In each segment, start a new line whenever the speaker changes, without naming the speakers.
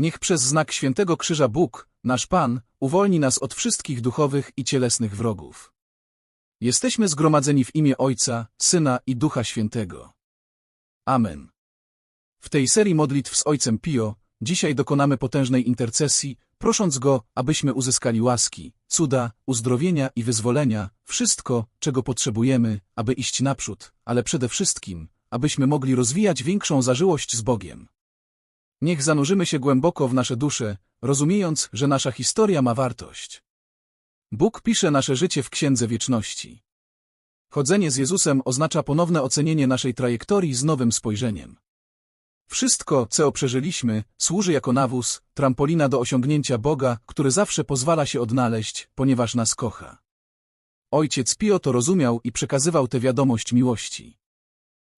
Niech przez znak świętego krzyża Bóg, nasz Pan, uwolni nas od wszystkich duchowych i cielesnych wrogów. Jesteśmy zgromadzeni w imię Ojca, Syna i Ducha Świętego. Amen. W tej serii modlitw z Ojcem Pio, dzisiaj dokonamy potężnej intercesji, prosząc Go, abyśmy uzyskali łaski, cuda, uzdrowienia i wyzwolenia, wszystko, czego potrzebujemy, aby iść naprzód, ale przede wszystkim, abyśmy mogli rozwijać większą zażyłość z Bogiem. Niech zanurzymy się głęboko w nasze dusze, rozumiejąc, że nasza historia ma wartość. Bóg pisze nasze życie w Księdze Wieczności. Chodzenie z Jezusem oznacza ponowne ocenienie naszej trajektorii z nowym spojrzeniem. Wszystko, co przeżyliśmy, służy jako nawóz, trampolina do osiągnięcia Boga, który zawsze pozwala się odnaleźć, ponieważ nas kocha. Ojciec Pio to rozumiał i przekazywał tę wiadomość miłości.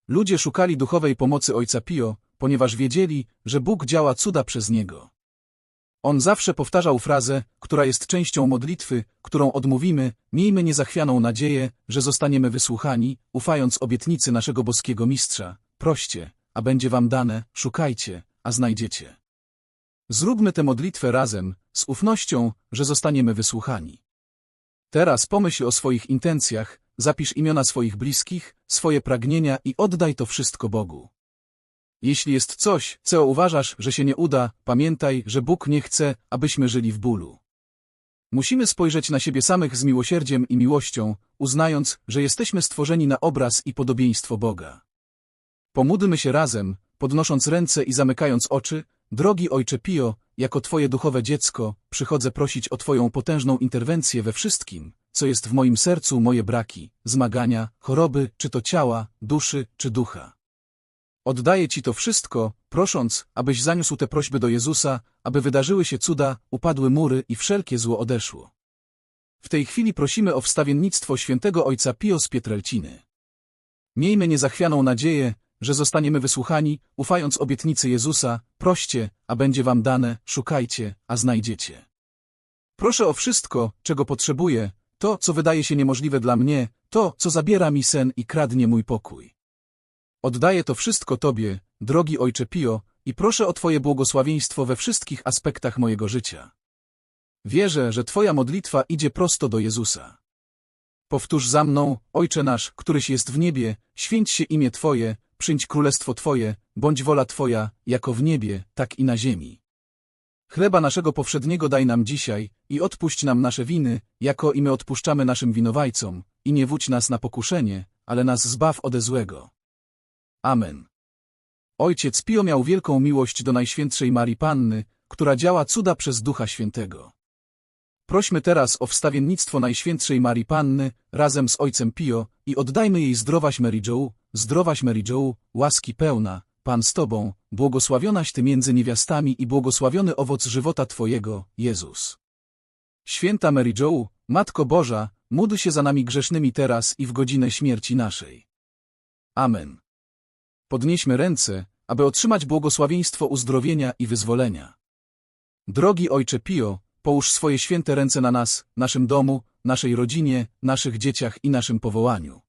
Ludzie szukali duchowej pomocy Ojca Pio, ponieważ wiedzieli, że Bóg działa cuda przez niego. On zawsze powtarzał frazę, która jest częścią modlitwy, którą odmówimy, miejmy niezachwianą nadzieję, że zostaniemy wysłuchani, ufając obietnicy naszego boskiego mistrza. Proście, a będzie wam dane, szukajcie, a znajdziecie. Zróbmy tę modlitwę razem, z ufnością, że zostaniemy wysłuchani. Teraz pomyśl o swoich intencjach, zapisz imiona swoich bliskich, swoje pragnienia i oddaj to wszystko Bogu. Jeśli jest coś, co uważasz, że się nie uda, pamiętaj, że Bóg nie chce, abyśmy żyli w bólu. Musimy spojrzeć na siebie samych z miłosierdziem i miłością, uznając, że jesteśmy stworzeni na obraz i podobieństwo Boga. Pomódlmy się razem, podnosząc ręce i zamykając oczy, drogi Ojcze Pio, jako Twoje duchowe dziecko, przychodzę prosić o Twoją potężną interwencję we wszystkim, co jest w moim sercu moje braki, zmagania, choroby, czy to ciała, duszy, czy ducha. Oddaję Ci to wszystko, prosząc, abyś zaniósł te prośby do Jezusa, aby wydarzyły się cuda, upadły mury i wszelkie zło odeszło. W tej chwili prosimy o wstawiennictwo świętego Ojca Pio z Pietrelciny. Miejmy niezachwianą nadzieję, że zostaniemy wysłuchani, ufając obietnicy Jezusa, proście, a będzie wam dane, szukajcie, a znajdziecie. Proszę o wszystko, czego potrzebuję, to, co wydaje się niemożliwe dla mnie, to, co zabiera mi sen i kradnie mój pokój. Oddaję to wszystko Tobie, drogi Ojcze Pio, i proszę o Twoje błogosławieństwo we wszystkich aspektach mojego życia. Wierzę, że Twoja modlitwa idzie prosto do Jezusa. Powtórz za mną, Ojcze nasz, któryś jest w niebie, święć się imię Twoje, przyjdź królestwo Twoje, bądź wola Twoja, jako w niebie, tak i na ziemi. Chleba naszego powszedniego daj nam dzisiaj i odpuść nam nasze winy, jako i my odpuszczamy naszym winowajcom, i nie wódź nas na pokuszenie, ale nas zbaw ode złego. Amen. Ojciec Pio miał wielką miłość do Najświętszej Marii Panny, która działa cuda przez Ducha Świętego. Prośmy teraz o wstawiennictwo Najświętszej Marii Panny razem z Ojcem Pio i oddajmy jej zdrowaś Mary Jo, zdrowaś Mary Jo, łaski pełna, Pan z Tobą, błogosławionaś Ty między niewiastami i błogosławiony owoc żywota Twojego, Jezus. Święta Mary Jo, Matko Boża, módl się za nami grzesznymi teraz i w godzinę śmierci naszej. Amen. Podnieśmy ręce, aby otrzymać błogosławieństwo uzdrowienia i wyzwolenia. Drogi Ojcze Pio, połóż swoje święte ręce na nas, naszym domu, naszej rodzinie, naszych dzieciach i naszym powołaniu.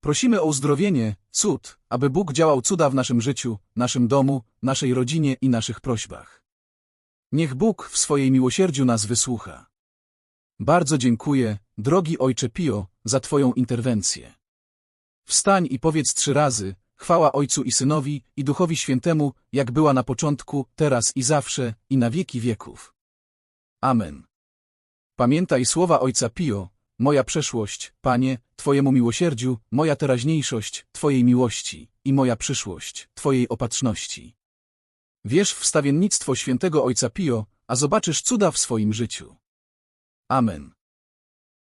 Prosimy o uzdrowienie, cud, aby Bóg działał cuda w naszym życiu, naszym domu, naszej rodzinie i naszych prośbach. Niech Bóg w swojej miłosierdziu nas wysłucha. Bardzo dziękuję, drogi Ojcze Pio, za Twoją interwencję. Wstań i powiedz trzy razy, chwała Ojcu i Synowi, i Duchowi Świętemu, jak była na początku, teraz i zawsze, i na wieki wieków. Amen. Pamiętaj słowa Ojca Pio, moja przeszłość, Panie, Twojemu miłosierdziu, moja teraźniejszość, Twojej miłości i moja przyszłość, Twojej opatrzności. Wierz w wstawiennictwo świętego Ojca Pio, a zobaczysz cuda w swoim życiu. Amen.